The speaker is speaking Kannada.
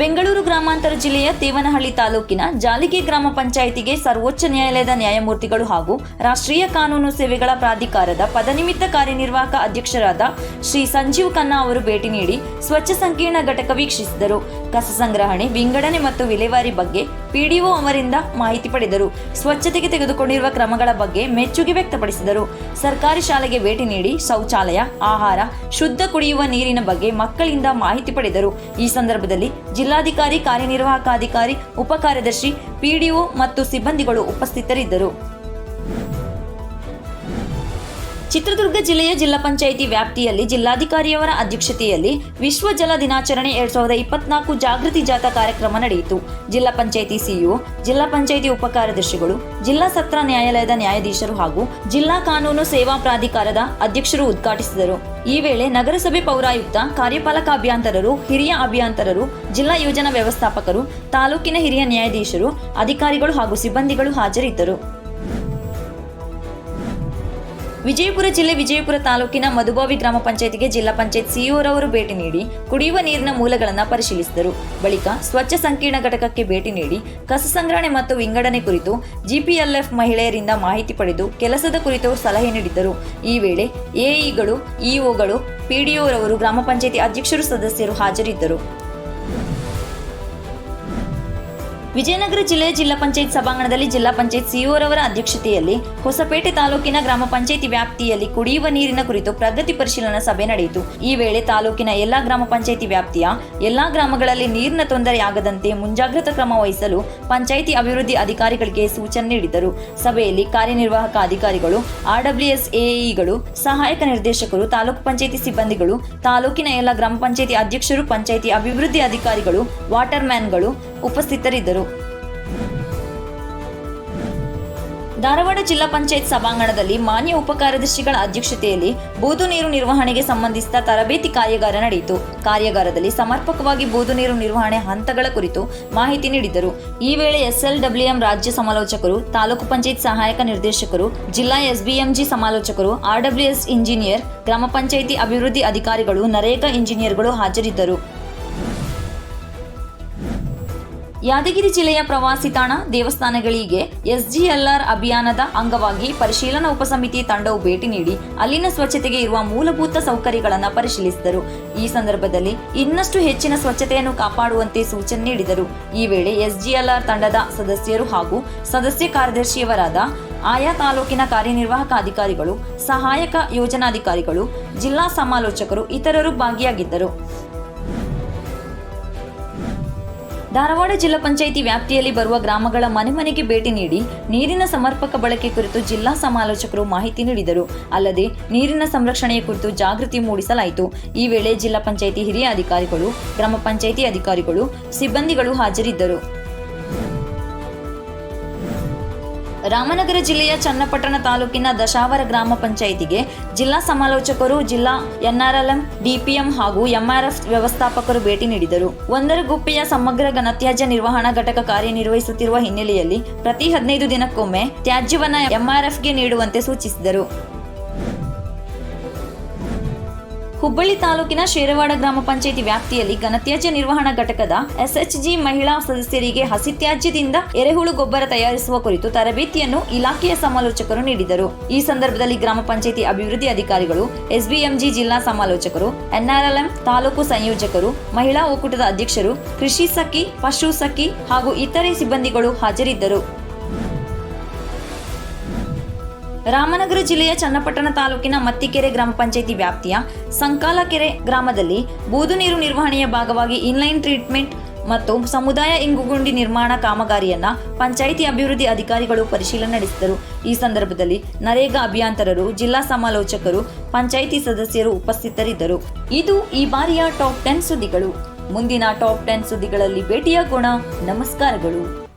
ಬೆಂಗಳೂರು ಗ್ರಾಮಾಂತರ ಜಿಲ್ಲೆಯ ತೇವನಹಳ್ಳಿ ತಾಲೂಕಿನ ಜಾಲಿಗೆ ಗ್ರಾಮ ಪಂಚಾಯಿತಿಗೆ ಸರ್ವೋಚ್ಚ ನ್ಯಾಯಾಲಯದ ನ್ಯಾಯಮೂರ್ತಿಗಳು ಹಾಗೂ ರಾಷ್ಟ್ರೀಯ ಕಾನೂನು ಸೇವೆಗಳ ಪ್ರಾಧಿಕಾರದ ಪದನಿಮಿತ್ತ ಕಾರ್ಯನಿರ್ವಾಹಕ ಅಧ್ಯಕ್ಷರಾದ ಶ್ರೀ ಸಂಜೀವ್ ಖನ್ನಾ ಅವರು ಭೇಟಿ ನೀಡಿ ಸ್ವಚ್ಛ ಸಂಕೀರ್ಣ ಘಟಕ ವೀಕ್ಷಿಸಿದರು. ಕಸ ಸಂಗ್ರಹಣೆ, ವಿಂಗಡಣೆ ಮತ್ತು ವಿಲೇವಾರಿ ಬಗ್ಗೆ ಪಿಡಿಒ ಅವರಿಂದ ಮಾಹಿತಿ ಪಡೆದರು. ಸ್ವಚ್ಛತೆಗೆ ತೆಗೆದುಕೊಂಡಿರುವ ಕ್ರಮಗಳ ಬಗ್ಗೆ ಮೆಚ್ಚುಗೆ ವ್ಯಕ್ತಪಡಿಸಿದರು. ಸರ್ಕಾರಿ ಶಾಲೆಗೆ ಭೇಟಿ ನೀಡಿ ಶೌಚಾಲಯ, ಆಹಾರ ಶುದ್ಧ ಕುಡಿಯುವ ನೀರಿನ ಬಗ್ಗೆ ಮಕ್ಕಳಿಂದ ಮಾಹಿತಿ ಪಡೆದರು. ಈ ಸಂದರ್ಭದಲ್ಲಿ ಜಿಲ್ಲಾಧಿಕಾರಿ ಕಾರ್ಯನಿರ್ವಾಹಕಾಧಿಕಾರಿ ಉಪಕಾರ್ಯದರ್ಶಿ ಪಿಡಿಒ ಮತ್ತು ಸಿಬ್ಬಂದಿಗಳು ಉಪಸ್ಥಿತರಿದ್ದರು. ಚಿತ್ರದುರ್ಗ ಜಿಲ್ಲೆಯ ಜಿಲ್ಲಾ ಪಂಚಾಯಿತಿ ವ್ಯಾಪ್ತಿಯಲ್ಲಿ ಜಿಲ್ಲಾಧಿಕಾರಿಯವರ ಅಧ್ಯಕ್ಷತೆಯಲ್ಲಿ ವಿಶ್ವ ಜಲ ದಿನಾಚರಣೆ ಎರಡ್ ಸಾವಿರದ ಇಪ್ಪತ್ನಾಲ್ಕು ಜಾಗೃತಿ ಜಾಥಾ ಕಾರ್ಯಕ್ರಮ ನಡೆಯಿತು. ಜಿಲ್ಲಾ ಪಂಚಾಯಿತಿ ಸಿಇಒ, ಜಿಲ್ಲಾ ಪಂಚಾಯಿತಿ ಉಪಕಾರ್ಯದರ್ಶಿಗಳು, ಜಿಲ್ಲಾ ಸತ್ರ ನ್ಯಾಯಾಲಯದ ನ್ಯಾಯಾಧೀಶರು ಹಾಗೂ ಜಿಲ್ಲಾ ಕಾನೂನು ಸೇವಾ ಪ್ರಾಧಿಕಾರದ ಅಧ್ಯಕ್ಷರು ಉದ್ಘಾಟಿಸಿದರು. ಈ ವೇಳೆ ನಗರಸಭೆ ಪೌರಾಯುಕ್ತ, ಕಾರ್ಯಪಾಲಕ ಅಭಿಯಂತರರು, ಹಿರಿಯ ಅಭಿಯಂತರರು, ಜಿಲ್ಲಾ ಯೋಜನಾ ವ್ಯವಸ್ಥಾಪಕರು, ತಾಲೂಕಿನ ಹಿರಿಯ ನ್ಯಾಯಾಧೀಶರು, ಅಧಿಕಾರಿಗಳು ಹಾಗೂ ಸಿಬ್ಬಂದಿಗಳು ಹಾಜರಿದ್ದರು. ವಿಜಯಪುರ ಜಿಲ್ಲೆ ವಿಜಯಪುರ ತಾಲೂಕಿನ ಮಧುಬಾವಿ ಗ್ರಾಮ ಪಂಚಾಯತಿಗೆ ಜಿಲ್ಲಾ ಪಂಚಾಯತ್ ಸಿಇಒರವರು ಭೇಟಿ ನೀಡಿ ಕುಡಿಯುವ ನೀರಿನ ಮೂಲಗಳನ್ನು ಪರಿಶೀಲಿಸಿದರು. ಬಳಿಕ ಸ್ವಚ್ಛ ಸಂಕೀರ್ಣ ಘಟಕಕ್ಕೆ ಭೇಟಿ ನೀಡಿ ಕಸ ಸಂಗ್ರಹಣೆ ಮತ್ತು ವಿಂಗಡಣೆ ಕುರಿತು ಜಿಪಿಎಲ್ಎಫ್ ಮಹಿಳೆಯರಿಂದ ಮಾಹಿತಿ ಪಡೆದು ಕೆಲಸದ ಕುರಿತು ಸಲಹೆ ನೀಡಿದ್ದರು. ಈ ವೇಳೆ ಎಇಗಳು, ಇಒಗಳು, ಪಿಡಿಒರವರು, ಗ್ರಾಮ ಪಂಚಾಯತಿ ಅಧ್ಯಕ್ಷರು, ಸದಸ್ಯರು ಹಾಜರಿದ್ದರು. ವಿಜಯನಗರ ಜಿಲ್ಲೆಯ ಜಿಲ್ಲಾ ಪಂಚಾಯತ್ ಸಭಾಂಗಣದಲ್ಲಿ ಜಿಲ್ಲಾ ಪಂಚಾಯತ್ ಸಿಇಒರವರ ಅಧ್ಯಕ್ಷತೆಯಲ್ಲಿ ಹೊಸಪೇಟೆ ತಾಲೂಕಿನ ಗ್ರಾಮ ಪಂಚಾಯಿತಿ ವ್ಯಾಪ್ತಿಯಲ್ಲಿ ಕುಡಿಯುವ ನೀರಿನ ಕುರಿತು ಪ್ರಗತಿ ಪರಿಶೀಲನಾ ಸಭೆ ನಡೆಯಿತು. ಈ ವೇಳೆ ತಾಲೂಕಿನ ಎಲ್ಲಾ ಗ್ರಾಮ ಪಂಚಾಯಿತಿ ವ್ಯಾಪ್ತಿಯ ಎಲ್ಲಾ ಗ್ರಾಮಗಳಲ್ಲಿ ನೀರಿನ ತೊಂದರೆಯಾಗದಂತೆ ಮುಂಜಾಗ್ರತಾ ಕ್ರಮ ವಹಿಸಲು ಪಂಚಾಯಿತಿ ಅಭಿವೃದ್ಧಿ ಅಧಿಕಾರಿಗಳಿಗೆ ಸೂಚನೆ ನೀಡಿದರು. ಸಭೆಯಲ್ಲಿ ಕಾರ್ಯನಿರ್ವಾಹಕ ಅಧಿಕಾರಿಗಳು, ಆರ್ಡಬ್ಲ್ಯೂಎಸ್ ಎಇಗಳು ಸಹಾಯಕ ನಿರ್ದೇಶಕರು, ತಾಲೂಕು ಪಂಚಾಯಿತಿ ಸಿಬ್ಬಂದಿಗಳು, ತಾಲೂಕಿನ ಎಲ್ಲ ಗ್ರಾಮ ಪಂಚಾಯತಿ ಅಧ್ಯಕ್ಷರು, ಪಂಚಾಯಿತಿ ಅಭಿವೃದ್ಧಿ ಅಧಿಕಾರಿಗಳು ವಾಟರ್ ಮ್ಯಾನ್ಗಳು ಉಪಸ್ಥಿತರಿದ್ದರು. ಧಾರವಾಡ ಜಿಲ್ಲಾ ಪಂಚಾಯತ್ ಸಭಾಂಗಣದಲ್ಲಿ ಮಾನ್ಯ ಉಪಕಾರ್ಯದರ್ಶಿಗಳ ಅಧ್ಯಕ್ಷತೆಯಲ್ಲಿ ಬೂದು ನೀರು ನಿರ್ವಹಣೆಗೆ ಸಂಬಂಧಿಸಿದ ತರಬೇತಿ ಕಾರ್ಯಾಗಾರ ನಡೆಯಿತು. ಕಾರ್ಯಾಗಾರದಲ್ಲಿ ಸಮರ್ಪಕವಾಗಿ ಬೂದು ನೀರು ನಿರ್ವಹಣೆ ಹಂತಗಳ ಕುರಿತು ಮಾಹಿತಿ ನೀಡಿದರು. ಈ ವೇಳೆ ಎಸ್ಎಲ್ಡಬ್ಲ್ಯೂಎಂ ರಾಜ್ಯ ಸಮಾಲೋಚಕರು, ತಾಲೂಕು ಪಂಚಾಯತ್ ಸಹಾಯಕ ನಿರ್ದೇಶಕರು, ಜಿಲ್ಲಾ ಎಸ್ಬಿಎಂಜಿ ಸಮಾಲೋಚಕರು ಆರ್ಡಬ್ಲ್ಯೂಎಸ್ ಇಂಜಿನಿಯರ್, ಗ್ರಾಮ ಪಂಚಾಯಿತಿ ಅಭಿವೃದ್ಧಿ ಅಧಿಕಾರಿಗಳು, ನರೇಗಾ ಇಂಜಿನಿಯರ್ಗಳು ಹಾಜರಿದ್ದರು. ಯಾದಗಿರಿ ಜಿಲ್ಲೆಯ ಪ್ರವಾಸಿ ತಾಣ ದೇವಸ್ಥಾನಗಳಿಗೆ ಎಸ್ಜಿಎಲ್ಆರ್ ಅಭಿಯಾನದ ಅಂಗವಾಗಿ ಪರಿಶೀಲನಾ ಉಪಸಮಿತಿ ತಂಡವು ಭೇಟಿ ನೀಡಿ ಅಲ್ಲಿನ ಸ್ವಚ್ಛತೆಗೆ ಇರುವ ಮೂಲಭೂತ ಸೌಕರ್ಯಗಳನ್ನು ಪರಿಶೀಲಿಸಿದರು. ಈ ಸಂದರ್ಭದಲ್ಲಿ ಇನ್ನಷ್ಟು ಹೆಚ್ಚಿನ ಸ್ವಚ್ಛತೆಯನ್ನು ಕಾಪಾಡುವಂತೆ ಸೂಚನೆ ನೀಡಿದರು. ಈ ವೇಳೆ ಎಸ್ಜಿಎಲ್ಆರ್ ತಂಡದ ಸದಸ್ಯರು ಹಾಗೂ ಸದಸ್ಯ ಕಾರ್ಯದರ್ಶಿಯವರಾದ ಆಯಾ ತಾಲೂಕಿನ ಕಾರ್ಯನಿರ್ವಾಹಕ ಅಧಿಕಾರಿಗಳು, ಸಹಾಯಕ ಯೋಜನಾಧಿಕಾರಿಗಳು, ಜಿಲ್ಲಾ ಸಮಾಲೋಚಕರು, ಇತರರು ಭಾಗಿಯಾಗಿದ್ದರು. ಧಾರವಾಡ ಜಿಲ್ಲಾ ಪಂಚಾಯಿತಿ ವ್ಯಾಪ್ತಿಯಲ್ಲಿ ಬರುವ ಗ್ರಾಮಗಳ ಮನೆ ಮನೆಗೆ ಭೇಟಿ ನೀಡಿ ನೀರಿನ ಸಮರ್ಪಕ ಬಳಕೆ ಕುರಿತು ಜಿಲ್ಲಾ ಸಮಾಲೋಚಕರು ಮಾಹಿತಿ ನೀಡಿದರು. ಅಲ್ಲದೆ, ನೀರಿನ ಸಂರಕ್ಷಣೆಯ ಕುರಿತು ಜಾಗೃತಿ ಮೂಡಿಸಲಾಯಿತು. ಈ ವೇಳೆ ಜಿಲ್ಲಾ ಪಂಚಾಯಿತಿ ಹಿರಿಯ ಅಧಿಕಾರಿಗಳು, ಗ್ರಾಮ ಪಂಚಾಯಿತಿ ಅಧಿಕಾರಿಗಳು, ಸಿಬ್ಬಂದಿಗಳು ಹಾಜರಿದ್ದರು. ರಾಮನಗರ ಜಿಲ್ಲೆಯ ಚನ್ನಪಟ್ಟಣ ತಾಲೂಕಿನ ದಶಾವರ ಗ್ರಾಮ ಪಂಚಾಯಿತಿಗೆ ಜಿಲ್ಲಾ ಸಮಾಲೋಚಕರು, ಜಿಲ್ಲಾ ಎನ್ಆರ್ಎಲ್ಎಂ, ಡಿಪಿಎಂ ಹಾಗೂ ಎಂಆರ್ಎಫ್ ವ್ಯವಸ್ಥಾಪಕರು ಭೇಟಿ ನೀಡಿದರು. ಒಂದರ ಗುಪ್ಪೆಯ ಸಮಗ್ರ ಘನತ್ಯಾಜ್ಯ ನಿರ್ವಹಣಾ ಘಟಕ ಕಾರ್ಯನಿರ್ವಹಿಸುತ್ತಿರುವ ಹಿನ್ನೆಲೆಯಲ್ಲಿ ಪ್ರತಿ ಹದಿನೈದು ದಿನಕ್ಕೊಮ್ಮೆ ತ್ಯಾಜ್ಯವನ್ನು ಎಂಆರ್ಎಫ್ಗೆ ನೀಡುವಂತೆ ಸೂಚಿಸಿದರು. ಹುಬ್ಬಳ್ಳಿ ತಾಲೂಕಿನ ಶೇರವಾಡ ಗ್ರಾಮ ಪಂಚಾಯಿತಿ ವ್ಯಾಪ್ತಿಯಲ್ಲಿ ಘನತ್ಯಾಜ್ಯ ನಿರ್ವಹಣಾ ಘಟಕದ ಎಸ್ಎಚ್ಜಿ ಮಹಿಳಾ ಸದಸ್ಯರಿಗೆ ಹಸಿತ್ಯಾಜ್ಯದಿಂದ ಎರೆಹುಳು ಗೊಬ್ಬರ ತಯಾರಿಸುವ ಕುರಿತು ತರಬೇತಿಯನ್ನು ಇಲಾಖೆಯ ಸಮಾಲೋಚಕರು ನೀಡಿದರು. ಈ ಸಂದರ್ಭದಲ್ಲಿ ಗ್ರಾಮ ಪಂಚಾಯಿತಿ ಅಭಿವೃದ್ಧಿ ಅಧಿಕಾರಿಗಳು, ಎಸ್ಬಿಎಂಜಿ ಜಿಲ್ಲಾ ಸಮಾಲೋಚಕರು, ಎನ್ಆರ್ಎಲ್ಎಂ ತಾಲೂಕು ಸಂಯೋಜಕರು, ಮಹಿಳಾ ಒಕ್ಕೂಟದ ಅಧ್ಯಕ್ಷರು, ಕೃಷಿ ಸಖಿ, ಪಶು ಸಖಿ ಹಾಗೂ ಇತರೆ ಸಿಬ್ಬಂದಿಗಳು ಹಾಜರಿದ್ದರು. ರಾಮನಗರ ಜಿಲ್ಲೆಯ ಚನ್ನಪಟ್ಟಣ ತಾಲೂಕಿನ ಮತ್ತಿಕೆರೆ ಗ್ರಾಮ ಪಂಚಾಯಿತಿ ವ್ಯಾಪ್ತಿಯ ಸಂಕಾಲಕೆರೆ ಗ್ರಾಮದಲ್ಲಿ ಬೂದು ನೀರು ನಿರ್ವಹಣೆಯ ಭಾಗವಾಗಿ ಇನ್ಲೈನ್ ಟ್ರೀಟ್ಮೆಂಟ್ ಮತ್ತು ಸಮುದಾಯ ಇಂಗುಗುಂಡಿ ನಿರ್ಮಾಣ ಕಾಮಗಾರಿಯನ್ನ ಪಂಚಾಯಿತಿ ಅಭಿವೃದ್ಧಿ ಅಧಿಕಾರಿಗಳು ಪರಿಶೀಲನೆ ನಡೆಸಿದರು. ಈ ಸಂದರ್ಭದಲ್ಲಿ ನರೇಗಾ ಅಭಿಯಂತರರು, ಜಿಲ್ಲಾ ಸಮಾಲೋಚಕರು, ಪಂಚಾಯಿತಿ ಸದಸ್ಯರು ಉಪಸ್ಥಿತರಿದ್ದರು. ಇದು ಈ ಬಾರಿಯ ಟಾಪ್ ಟೆನ್ ಸುದ್ದಿಗಳು. ಮುಂದಿನ ಟಾಪ್ ಟೆನ್ ಸುದ್ದಿಗಳಲ್ಲಿ ಭೇಟಿಯಾಗೋಣ. ನಮಸ್ಕಾರಗಳು.